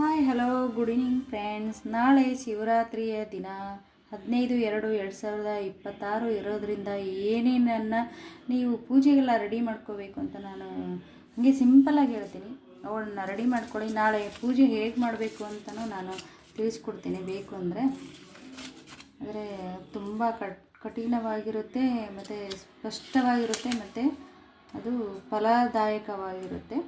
Hi, hello, good evening friends. ನಾಳೆ ಶಿವರಾತ್ರಿಯ ದಿನ. ಹದಿನೈದು ಎರಡು ಎರಡು ಸಾವಿರದ ಇಪ್ಪತ್ತಾರು ಇರೋದ್ರಿಂದ ಏನೇನನ್ನು ನೀವು ಪೂಜೆಗೆಲ್ಲ ರೆಡಿ ಮಾಡ್ಕೋಬೇಕು ಅಂತ ನಾನು ಹಾಗೆ ಸಿಂಪಲಾಗಿ ಹೇಳ್ತೀನಿ. ಅವಳನ್ನ ರೆಡಿ ಮಾಡ್ಕೊಳ್ಳಿ. ನಾಳೆ ಪೂಜೆ ಹೇಗೆ ಮಾಡಬೇಕು ಅಂತಲೂ ನಾನು ತಿಳಿಸ್ಕೊಡ್ತೀನಿ. ಬೇಕು ಅಂದರೆ ಆದರೆ ತುಂಬ ಕಟ್, ಕಠಿಣವಾಗಿರುತ್ತೆ, ಮತ್ತು ಸ್ಪಷ್ಟವಾಗಿರುತ್ತೆ, ಮತ್ತು ಅದು ಫಲದಾಯಕವಾಗಿರುತ್ತೆ.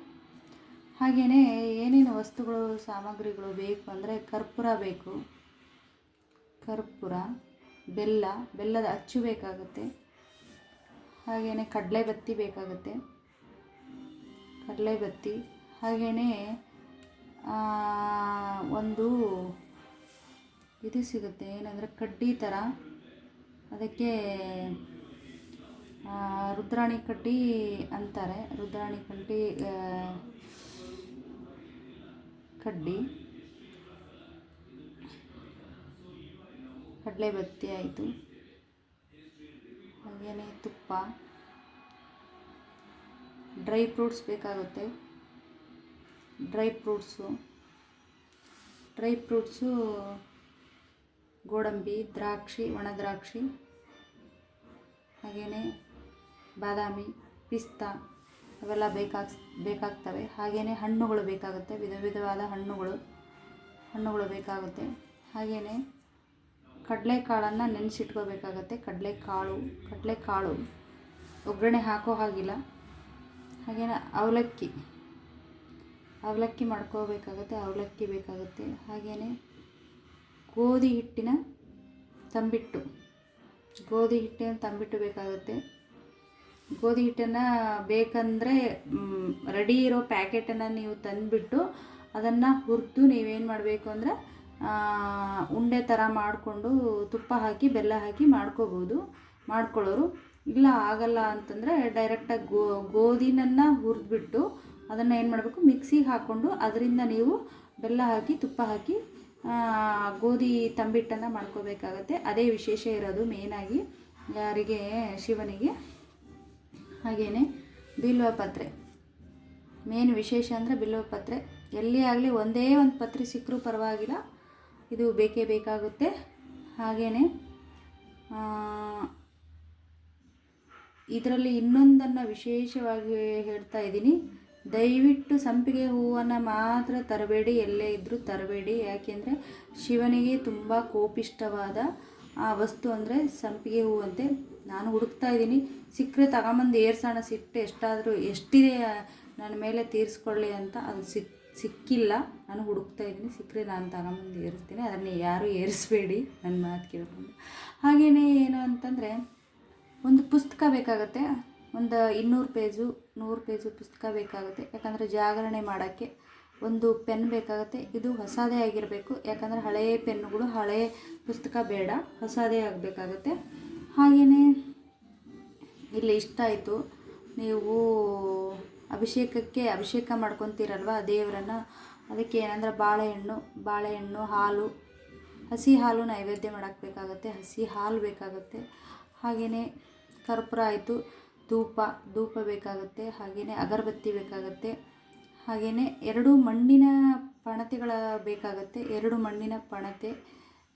ಹಾಗೆಯೇ ಏನೇನು ವಸ್ತುಗಳು, ಸಾಮಗ್ರಿಗಳು ಬೇಕು ಅಂದರೆ ಕರ್ಪೂರ ಬೇಕು. ಕರ್ಪೂರ, ಬೆಲ್ಲ, ಬೆಲ್ಲದ ಅಚ್ಚು ಬೇಕಾಗುತ್ತೆ. ಹಾಗೆಯೇ ಕಡಲೆ ಬತ್ತಿ ಬೇಕಾಗುತ್ತೆ. ಕಡಲೆ ಬತ್ತಿ ಹಾಗೆಯೇ ಒಂದು ಇದು ಸಿಗುತ್ತೆ, ಏನಂದರೆ ಕಡ್ಡಿ ಥರ ಅದಕ್ಕೆ ರುದ್ರಾಣಿ ಕಡ್ಡಿ ಅಂತಾರೆ. ರುದ್ರಾಣಿ ಕಡ್ಡಿ ಕಡ್ಡಿ ಕಡಲೆ ಬತ್ತಿ ಆಯಿತು. ಹಾಗೆಯೇ ತುಪ್ಪ. ಡ್ರೈ ಫ್ರೂಟ್ಸ್ ಬೇಕಾಗುತ್ತೆ. Dry fruits. ಡ್ರೈ ಫ್ರೂಟ್ಸು ಗೋಡಂಬಿ, ದ್ರಾಕ್ಷಿ ಒಣದ್ರಾಕ್ಷಿ ಹಾಗೆಯೇ ಬಾದಾಮಿ, ಪಿಸ್ತಾ. ಅವೆಲ್ಲ ಬೇಕಾಗ್ ಬೇಕಾಗ್ತವೆ. ಹಾಗೆಯೇ ಹಣ್ಣುಗಳು ಬೇಕಾಗುತ್ತೆ. ವಿಧ ವಿಧವಾದ ಹಣ್ಣುಗಳು ಹಣ್ಣುಗಳು ಬೇಕಾಗುತ್ತೆ. ಹಾಗೆಯೇ ಕಡಲೆಕಾಳನ್ನು ನೆನೆಸಿಟ್ಕೋಬೇಕಾಗತ್ತೆ. ಕಡಲೆಕಾಳು ಕಡಲೆಕಾಳು. ಒಗ್ಗರಣೆ ಹಾಕೋ ಹಾಗಿಲ್ಲ. ಹಾಗೆಯೇ ಅವಲಕ್ಕಿ ಅವಲಕ್ಕಿ ಮಾಡ್ಕೋಬೇಕಾಗತ್ತೆ. ಅವಲಕ್ಕಿ ಬೇಕಾಗುತ್ತೆ. ಹಾಗೆಯೇ ಗೋಧಿ ಹಿಟ್ಟಿನ ತಂಬಿಟ್ಟು, ಗೋಧಿ ಹಿಟ್ಟಿನ ತಂಬಿಟ್ಟು ಬೇಕಾಗುತ್ತೆ. ಗೋಧಿ ಹಿಟ್ಟನ್ನು ಬೇಕಂದರೆ ರೆಡಿ ಇರೋ ಪ್ಯಾಕೆಟನ್ನು ನೀವು ತಂದುಬಿಟ್ಟು ಅದನ್ನು ಹುರಿದು ನೀವೇನು ಮಾಡಬೇಕು ಅಂದರೆ ಉಂಡೆ ಥರ ಮಾಡಿಕೊಂಡು ತುಪ್ಪ ಹಾಕಿ, ಬೆಲ್ಲ ಹಾಕಿ ಮಾಡ್ಕೋಬೋದು, ಮಾಡ್ಕೊಳ್ಳೋರು. ಇಲ್ಲ ಆಗಲ್ಲ ಅಂತಂದರೆ ಡೈರೆಕ್ಟಾಗಿ ಗೋ, ಗೋಧಿನನ್ನು ಹುರಿದ್ಬಿಟ್ಟು ಅದನ್ನು ಏನು ಮಾಡಬೇಕು ಮಿಕ್ಸಿಗೆ ಹಾಕ್ಕೊಂಡು ಅದರಿಂದ ನೀವು ಬೆಲ್ಲ ಹಾಕಿ, ತುಪ್ಪ ಹಾಕಿ ಗೋಧಿ ತಂಬಿಟ್ಟನ್ನು ಮಾಡ್ಕೋಬೇಕಾಗತ್ತೆ. ಅದೇ ವಿಶೇಷ ಇರೋದು ಮೇನಾಗಿ ಯಾರಿಗೆ, ಶಿವನಿಗೆ. ಹಾಗೆಯೇ ಬಿಲ್ವ ಪತ್ರೆ. ಮೇನ್ ವಿಶೇಷ ಅಂದರೆ ಬಿಲ್ವ ಪತ್ರೆ. ಎಲ್ಲಿ ಆಗಲಿ ಒಂದೇ ಒಂದು ಪತ್ರೆ ಸಿಕ್ಕರೂ ಪರವಾಗಿಲ್ಲ. ಇದು ಬೇಕೇ ಬೇಕಾಗುತ್ತೆ. ಹಾಗೆಯೇ ಇದರಲ್ಲಿ ಇನ್ನೊಂದನ್ನು ವಿಶೇಷವಾಗಿ ಹೇಳ್ತಾ ಇದ್ದೀನಿ. ದಯವಿಟ್ಟು ಸಂಪಿಗೆ ಹೂವನ್ನು ಮಾತ್ರ ತರಬೇಡಿ, ಎಲ್ಲೇ ಇದ್ದರೂ ತರಬೇಡಿ. ಯಾಕೆಂದರೆ ಶಿವನಿಗೆ ತುಂಬ ಕೋಪಿಷ್ಟವಾದ ಆ ವಸ್ತು ಅಂದರೆ ಸಂಪಿಗೆ ಹೂವು ಅಂತೆ ನಾನು ಹುಡುಕ್ತಾ ಇದ್ದೀನಿ. ಸಿಕ್ಕರೆ ತಗೊಂಬಂದು ಏರ್ಸೋಣ, ಸಿಟ್ಟು ಎಷ್ಟಾದರೂ ಎಷ್ಟಿದೆ, ನನ್ನ ಮೇಲೆ ತೀರಿಸ್ಕೊಳ್ಳಿ ಅಂತ ಅದು ಸಿಕ್, ಸಿಕ್ಕಿಲ್ಲ. ನಾನು ಹುಡುಕ್ತಾ ಇದ್ದೀನಿ. ಸಿಕ್ಕರೆ ನಾನು ತಗೊಂಬಂದು ಏರಿಸ್ತೀನಿ. ಅದನ್ನು ಯಾರೂ ಏರಿಸಬೇಡಿ ನನ್ನ ಮಾತು ಕೇಳ್ಕೊಂಡು. ಹಾಗೆಯೇ ಏನು ಅಂತಂದರೆ, ಒಂದು ಪುಸ್ತಕ ಬೇಕಾಗುತ್ತೆ. ಒಂದು ಇನ್ನೂರು ಪೇಜು, ನೂರು ಪೇಜು ಪುಸ್ತಕ ಬೇಕಾಗುತ್ತೆ. ಯಾಕಂದರೆ ಜಾಗರಣೆ ಮಾಡೋಕ್ಕೆ ಒಂದು ಪೆನ್ ಬೇಕಾಗುತ್ತೆ. ಇದು ಹೊಸದೇ ಆಗಿರಬೇಕು. ಯಾಕಂದರೆ ಹಳೆಯ ಪೆನ್ನುಗಳು ಹಳೆಯ ಪುಸ್ತಕ ಬೇಡ. ಹೊಸದೇ ಆಗಬೇಕಾಗತ್ತೆ. ಹಾಗೆಯೇ ಇಲ್ಲಿ ಇಷ್ಟ ಆಯಿತು. ನೀವು ಅಭಿಷೇಕಕ್ಕೆ ಅಭಿಷೇಕ ಮಾಡ್ಕೊತೀರಲ್ವ ದೇವರನ್ನು? ಅದಕ್ಕೆ ಏನಂದ್ರೆ ಬಾಳೆಹಣ್ಣು ಬಾಳೆಹಣ್ಣು, ಹಾಲು, ಹಸಿ ಹಾಲು ನೈವೇದ್ಯ ಮಾಡೋಕ್ಕೆ ಹಸಿ ಹಾಲು ಬೇಕಾಗುತ್ತೆ. ಹಾಗೆಯೇ ಕರ್ಪೂರ ಆಯಿತು. ಧೂಪ ಧೂಪ ಬೇಕಾಗುತ್ತೆ. ಹಾಗೆಯೇ ಅಗರಬತ್ತಿ ಬೇಕಾಗುತ್ತೆ. ಹಾಗೆಯೇ ಎರಡು ಮಣ್ಣಿನ ಪಣತೆಗಳ ಬೇಕಾಗುತ್ತೆ, ಎರಡು ಮಣ್ಣಿನ ಪಣತೆ,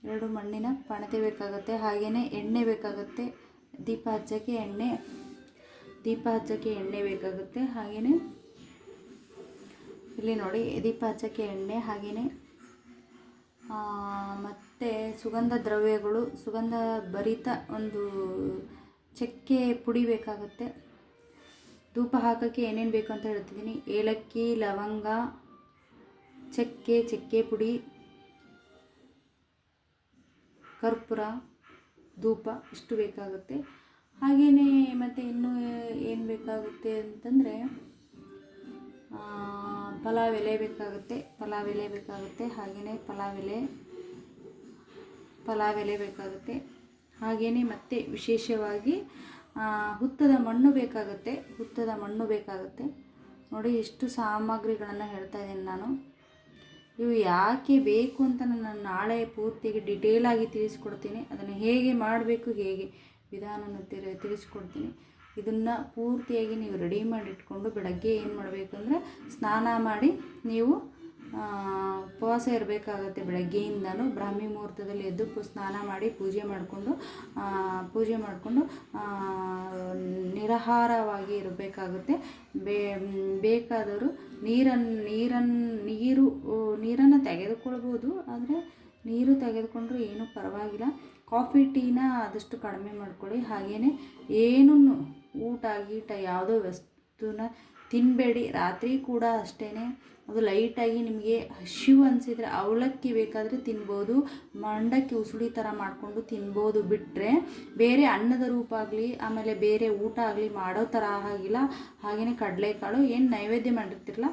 ಎರಡು ಮಣ್ಣಿನ ಪಣತೆ ಬೇಕಾಗುತ್ತೆ ಹಾಗೆಯೇ ಎಣ್ಣೆ ಬೇಕಾಗುತ್ತೆ, ದೀಪ ಹಚ್ಚೋಕ್ಕೆ ಎಣ್ಣೆ, ದೀಪ ಹಚ್ಚೋಕ್ಕೆ ಎಣ್ಣೆ ಬೇಕಾಗುತ್ತೆ ಹಾಗೆಯೇ ಇಲ್ಲಿ ನೋಡಿ ದೀಪ ಹಚ್ಚೋಕ್ಕೆ ಎಣ್ಣೆ ಹಾಗೆಯೇ ಮತ್ತು ಸುಗಂಧ ದ್ರವ್ಯಗಳು, ಸುಗಂಧ ಭರಿತ ಒಂದು ಚಕ್ಕೆ ಪುಡಿ ಬೇಕಾಗುತ್ತೆ. ಧೂಪ ಹಾಕೋಕ್ಕೆ ಏನೇನು ಬೇಕು ಅಂತ ಹೇಳ್ತಿದ್ದೀನಿ. ಏಲಕ್ಕಿ, ಲವಂಗ, ಚಕ್ಕೆ ಚಕ್ಕೆ ಪುಡಿ, ಕರ್ಪೂರ, ಧೂಪ ಇಷ್ಟು ಬೇಕಾಗುತ್ತೆ. ಹಾಗೆಯೇ ಮತ್ತು ಇನ್ನೂ ಏನು ಬೇಕಾಗುತ್ತೆ ಅಂತಂದರೆ ಪಲಾವ್ ಎಲೆ ಬೇಕಾಗುತ್ತೆ. ಪಲಾವ್ ಎಲೆ ಬೇಕಾಗುತ್ತೆ. ಹಾಗೆಯೇ ಪಲಾವ್ ಎಲೆ ಪಲಾವ್ ಎಲೆ ಬೇಕಾಗುತ್ತೆ. ಹಾಗೆಯೇ ಮತ್ತೆ ವಿಶೇಷವಾಗಿ ಹುತ್ತದ ಮಣ್ಣು ಬೇಕಾಗುತ್ತೆ, ಹುತ್ತದ ಮಣ್ಣು ಬೇಕಾಗುತ್ತೆ. ನೋಡಿ ಎಷ್ಟು ಸಾಮಗ್ರಿಗಳನ್ನು ಹೇಳ್ತಾ ಇದ್ದೀನಿ ನಾನು. ಇವು ಯಾಕೆ ಬೇಕು ಅಂತ ನಾನು ನಾಳೆ ಪೂರ್ತಿಗೆ ಡಿಟೇಲಾಗಿ ತಿಳಿಸ್ಕೊಡ್ತೀನಿ. ಅದನ್ನು ಹೇಗೆ ಮಾಡಬೇಕು, ಹೇಗೆ ವಿಧಾನನ ತಿಳಿ, ತಿಳಿಸ್ಕೊಡ್ತೀನಿ. ಇದನ್ನು ಪೂರ್ತಿಯಾಗಿ ನೀವು ರೆಡಿ ಮಾಡಿ ಇಟ್ಕೊಂಡು ಬೆಳಗ್ಗೆ ಏನು ಮಾಡಬೇಕು ಅಂದರೆ, ಸ್ನಾನ ಮಾಡಿ ನೀವು ಉಪವಾಸ ಇರಬೇಕಾಗತ್ತೆ ಬೆಳಗ್ಗೆಯಿಂದನೂ ಬ್ರಾಹ್ಮಿ ಮುಹೂರ್ತದಲ್ಲಿ ಎದ್ದು ಸ್ನಾನ ಮಾಡಿ ಪೂಜೆ ಮಾಡಿಕೊಂಡು ಪೂಜೆ ಮಾಡಿಕೊಂಡು ನಿರಾಹಾರವಾಗಿ ಇರಬೇಕಾಗುತ್ತೆ. ಬೇ, ಬೇಕಾದವರು ನೀರನ್ನು ನೀರನ್ನು ನೀರು ನೀರನ್ನು ತೆಗೆದುಕೊಳ್ಬೋದು, ಆದರೆ ನೀರು ತೆಗೆದುಕೊಂಡ್ರೂ ಏನೂ ಪರವಾಗಿಲ್ಲ. ಕಾಫಿ, ಟೀನ ಆದಷ್ಟು ಕಡಿಮೆ ಮಾಡ್ಕೊಳ್ಳಿ. ಹಾಗೆಯೇ ಏನೂ ಊಟ, ಗೀಟ ಯಾವುದೋ ವಸ್ತುನ ತಿನ್ನಬೇಡಿ ರಾತ್ರಿ ಕೂಡ ಅಷ್ಟೇ ಅದು ಲೈಟಾಗಿ ನಿಮಗೆ ಹಸಿವು ಅನಿಸಿದರೆ ಅವಲಕ್ಕಿ ಬೇಕಾದರೆ ತಿನ್ಬೋದು, ಮಂಡಕ್ಕಿ ಉಸುಳಿ ಥರ ಮಾಡಿಕೊಂಡು ತಿನ್ಬೋದು ಬಿಟ್ಟರೆ ಬೇರೆ ಅನ್ನದ ರೂಪ ಆಗಲಿ, ಆಮೇಲೆ ಬೇರೆ ಊಟ ಆಗಲಿ ಮಾಡೋ ಥರ ಆಗಿಲ್ಲ. ಹಾಗೆಯೇ ಕಡಲೆಕಾಳು ಏನು ನೈವೇದ್ಯ ಮಾಡಿರ್ತಿರಲ್ಲ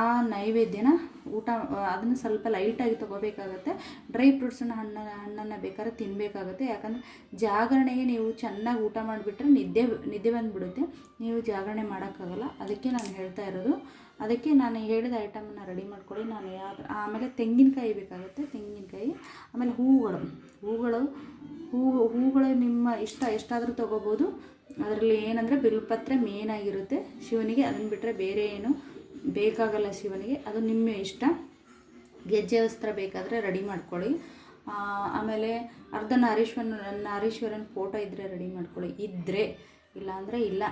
ಆ ನೈವೇದ್ಯನ ಊಟ, ಅದನ್ನು ಸ್ವಲ್ಪ ಲೈಟಾಗಿ ತೊಗೋಬೇಕಾಗತ್ತೆ. ಡ್ರೈ ಫ್ರೂಟ್ಸನ್ನು ಹಣ್ಣನ್ನು ಹಣ್ಣನ್ನು ಬೇಕಾದ್ರೆ ತಿನ್ನಬೇಕಾಗುತ್ತೆ ಯಾಕಂದರೆ ಜಾಗರಣೆಗೆ ನೀವು ಚೆನ್ನಾಗಿ ಊಟ ಮಾಡಿಬಿಟ್ರೆ ನಿದ್ದೆ ನಿದ್ದೆ ಬಂದುಬಿಡುತ್ತೆ. ನೀವು ಜಾಗರಣೆ ಮಾಡೋಕ್ಕಾಗಲ್ಲ. ಅದಕ್ಕೆ ನಾನು ಹೇಳ್ತಾ ಇರೋದು ಅದಕ್ಕೆ ನಾನು ಹೇಳಿದ ಐಟಮನ್ನು ರೆಡಿ ಮಾಡ್ಕೊಳ್ಳಿ. ನಾನು ಯಾವ ಆಮೇಲೆ ತೆಂಗಿನಕಾಯಿ ಬೇಕಾಗುತ್ತೆ, ತೆಂಗಿನಕಾಯಿ, ಆಮೇಲೆ ಹೂವುಗಳು ಹೂಗಳು ಹೂವು ಹೂಗಳು ನಿಮ್ಮ ಇಷ್ಟ, ಎಷ್ಟಾದರೂ ತೊಗೋಬೋದು. ಅದರಲ್ಲಿ ಏನಂದರೆ ಬಿಲ್ಪತ್ರೆ ಆಗಿರುತ್ತೆ. ಶಿವನಿಗೆ ಅದನ್ನು ಬಿಟ್ಟರೆ ಬೇರೆ ಏನು ಬೇಕಾಗಲ್ಲ ಶಿವನಿಗೆ. ಅದು ನಿಮ್ಮ ಇಷ್ಟ. ಗೆಜ್ಜೆ ವಸ್ತ್ರ ಬೇಕಾದರೆ ರೆಡಿ ಮಾಡ್ಕೊಳ್ಳಿ. ಆಮೇಲೆ ಅರ್ಧ ನಾರೀಶ್ವರನ ನಾರೀಶ್ವರನ ಫೋಟೋ ಇದ್ದರೆ ರೆಡಿ ಮಾಡ್ಕೊಳ್ಳಿ. ಇದ್ದರೆ ಇಲ್ಲಾಂದರೆ ಇಲ್ಲ.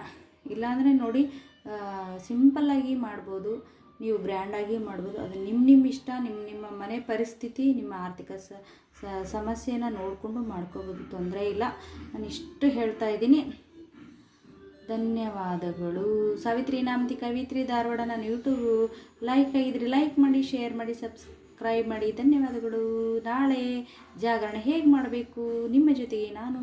ಇಲ್ಲಾಂದರೆ ನೋಡಿ ಸಿಂಪಲ್ಲಾಗಿ ಮಾಡ್ಬೋದು, ನೀವು ಗ್ರ್ಯಾಂಡಾಗಿ ಮಾಡ್ಬೋದು. ಅದು ನಿಮ್ಮ ನಿಮ್ಮ ಇಷ್ಟ ನಿಮ್ಮ ನಿಮ್ಮ ಮನೆ ಪರಿಸ್ಥಿತಿ, ನಿಮ್ಮ ಆರ್ಥಿಕ ಸಮಸ್ಯೆನ ನೋಡಿಕೊಂಡು ಮಾಡ್ಕೋಬೋದು. ತೊಂದರೆ ಇಲ್ಲ. ನಾನು ಇಷ್ಟು ಹೇಳ್ತಾ ಇದ್ದೀನಿ. ಧನ್ಯವಾದಗಳು. ಸಾವಿತ್ರಿ ನಾಮತಿ ಕವಿತ್ರಿ ಧಾರವಾಡ ನಾನು ಯೂಟ್ಯೂಬ್ ಲೈಕ್ ಆಗಿದ್ರಿ ಲೈಕ್ ಮಾಡಿ ಶೇರ್ ಮಾಡಿ ಸಬ್ಸ್ಕ್ರೈಬ್ ಮಾಡಿ. ಧನ್ಯವಾದಗಳು. ನಾಳೆ ಜಾಗರಣೆ ಹೇಗೆ ಮಾಡಬೇಕು? ನಿಮ್ಮ ಜೊತೆಗೆ ನಾನು.